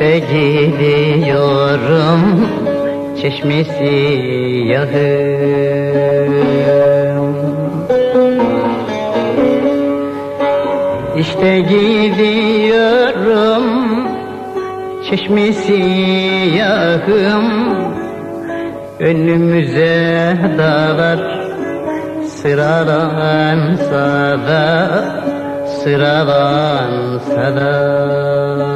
Ve gidiyorum çeşmi siyahım İşte gidiyorum çeşmi siyahım Önümüze dağlar sıralansa da sıralansa da.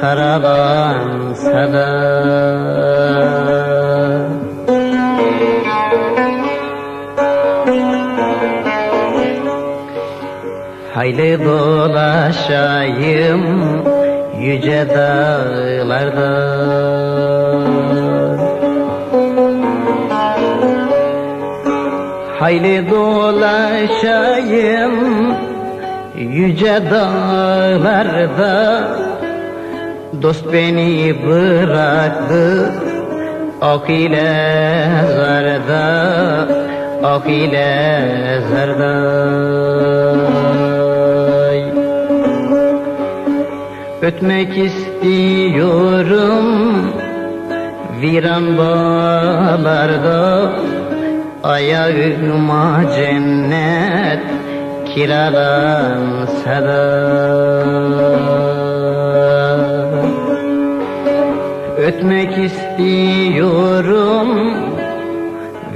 Karalansa da Hayli dolaşayım yüce dağlarda. Hayli dolaşayım yüce dağlarda Dost beni bıraktı Ok ile zarda Ok ile zarda Ötmek istiyorum Viran bağlarda Ayağıma cennet kiralansa da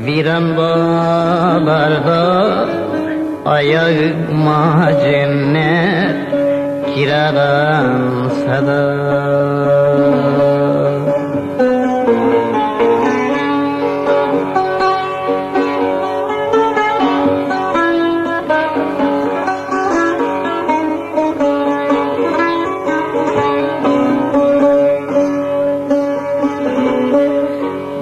Viran bağlarda Ayağıma cennet kiralansa da